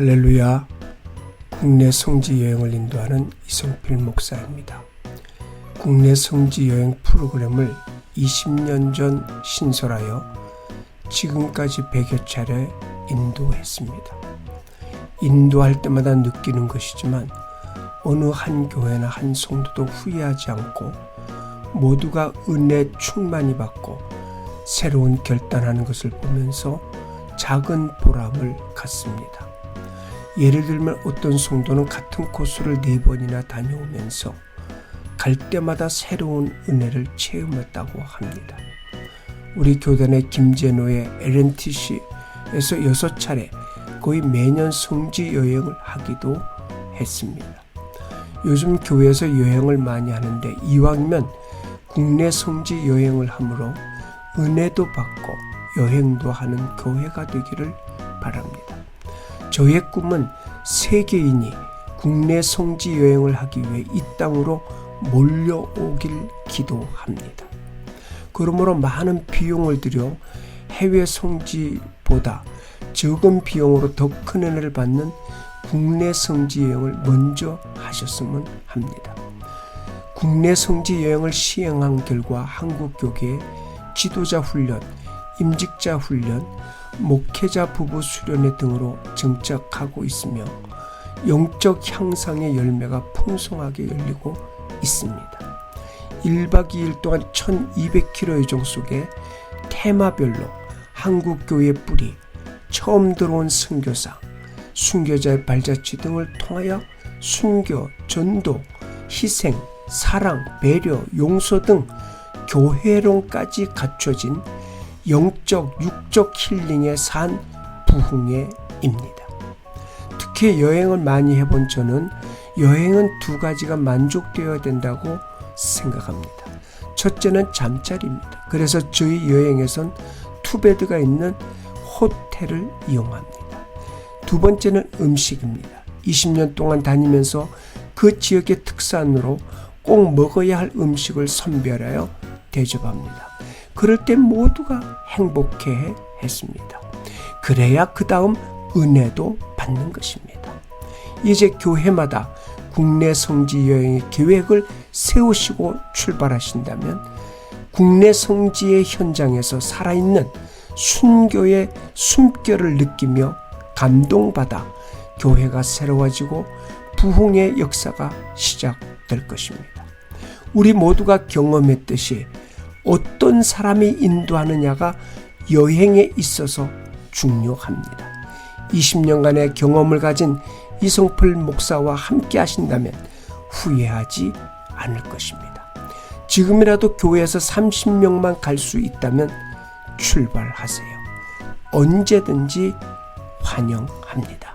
할렐루야. 국내 성지 여행을 인도하는 이성필 목사입니다. 국내 성지 여행 프로그램을 20년 전 신설하여 지금까지 100여 차례 인도했습니다. 인도할 때마다 느끼는 것이지만 어느 한 교회나 한 성도도 후회하지 않고 모두가 은혜 충만히 받고 새로운 결단하는 것을 보면서 작은 보람을 갖습니다. 예를 들면 어떤 성도는 같은 코스를 네 번이나 다녀오면서 갈 때마다 새로운 은혜를 체험했다고 합니다. 우리 교단의 김재노의 LNTC에서 여섯 차례 거의 매년 성지 여행을 하기도 했습니다. 요즘 교회에서 여행을 많이 하는데 이왕이면 국내 성지 여행을 하므로 은혜도 받고 여행도 하는 교회가 되기를 바랍니다. 저의 꿈은 세계인이 국내 성지 여행을 하기 위해 이 땅으로 몰려오길 기도합니다. 그러므로 많은 비용을 들여 해외 성지보다 적은 비용으로 더 큰 은혜를 받는 국내 성지 여행을 먼저 하셨으면 합니다. 국내 성지 여행을 시행한 결과 한국 교계의 지도자 훈련, 임직자 훈련, 목회자 부부 수련회 등으로 정착하고 있으며 영적 향상의 열매가 풍성하게 열리고 있습니다. 1박 2일 동안 1200km 여정 속에 테마별로 한국 교회 뿌리, 처음 들어온 선교사, 순교자의 발자취 등을 통하여 순교, 전도, 희생, 사랑, 배려, 용서 등 교회론까지 갖춰진 영적, 육적 힐링의 산 부흥회입니다. 특히 여행을 많이 해본 저는 여행은 두 가지가 만족되어야 된다고 생각합니다. 첫째는 잠자리입니다. 그래서 저희 여행에선 투베드가 있는 호텔을 이용합니다. 두 번째는 음식입니다. 20년 동안 다니면서 그 지역의 특산으로 꼭 먹어야 할 음식을 선별하여 대접합니다. 그럴 때 모두가 행복해 했습니다. 그래야 그 다음 은혜도 받는 것입니다. 이제 교회마다 국내 성지 여행의 계획을 세우시고 출발하신다면 국내 성지의 현장에서 살아있는 순교의 숨결을 느끼며 감동받아 교회가 새로워지고 부흥의 역사가 시작될 것입니다. 우리 모두가 경험했듯이 어떤 사람이 인도하느냐가 여행에 있어서 중요합니다. 20년간의 경험을 가진 이성풀 목사와 함께 하신다면 후회하지 않을 것입니다. 지금이라도 교회에서 30명만 갈 수 있다면 출발하세요. 언제든지 환영합니다.